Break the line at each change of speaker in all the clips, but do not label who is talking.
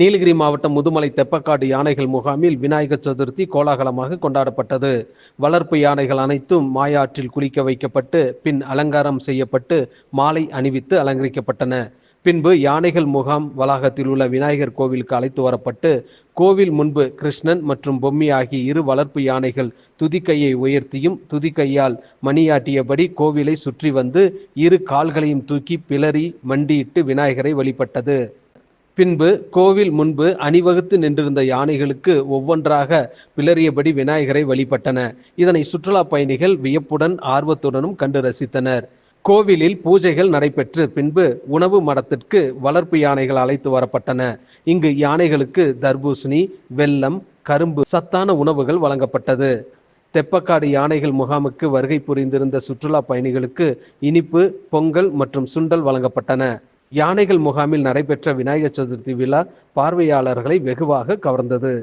நீலகிரி மாவட்டம் முதுமலை தெப்பக்காடு யானைகள் முகாமில் விநாயகர் சதுர்த்தி கோலாகலமாக கொண்டாடப்பட்டது. வளர்ப்பு யானைகள் அனைத்தும் மாயாற்றில் குளிக்க வைக்கப்பட்டு பின் அலங்காரம் செய்யப்பட்டு மாலை அணிவித்து அலங்கரிக்கப்பட்டன. பின்பு யானைகள் முகாம் வளாகத்தில் உள்ள விநாயகர் கோவிலுக்கு அழைத்து வரப்பட்டு கோவில் முன்பு கிருஷ்ணன் மற்றும் பொம்மி ஆகிய இரு வளர்ப்பு யானைகள் துதிக்கையை உயர்த்தியும் துதிக்கையால் மணியாட்டியபடி கோவிலை சுற்றி வந்து இரு கால்களையும் தூக்கி பிளறி மண்டியிட்டு விநாயகரை வழிபட்டது. பின்பு கோவில் முன்பு அணிவகுத்து நின்றிருந்த யானைகளுக்கு ஒவ்வொன்றாக பிளறியபடி விநாயகரை வழிபட்டன. இதனை சுற்றுலா பயணிகள் வியப்புடன் ஆர்வத்துடனும் கண்டு ரசித்தனர். கோவிலில் பூஜைகள் நடைபெற்று பின்பு உணவு மடத்திற்கு வளர்ப்பு யானைகள் அழைத்து வரப்பட்டன. இங்கு யானைகளுக்கு தர்பூசணி வெல்லம் கரும்பு சத்தான உணவுகள் வழங்கப்பட்டது. தெப்பக்காடு யானைகள் முகாமுக்கு வருகை புரிந்திருந்த சுற்றுலா பயணிகளுக்கு இனிப்பு பொங்கல் மற்றும் சுண்டல் வழங்கப்பட்டன. யானைகள் முகாமில் நடைபெற்ற விநாயகர் சதுர்த்தி விழா பார்வையாளர்களை வெகுவாக கவர்ந்தது.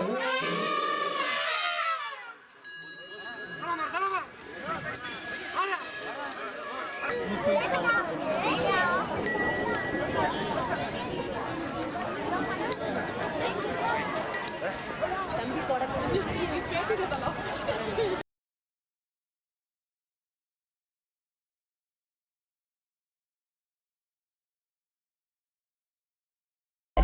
Oh!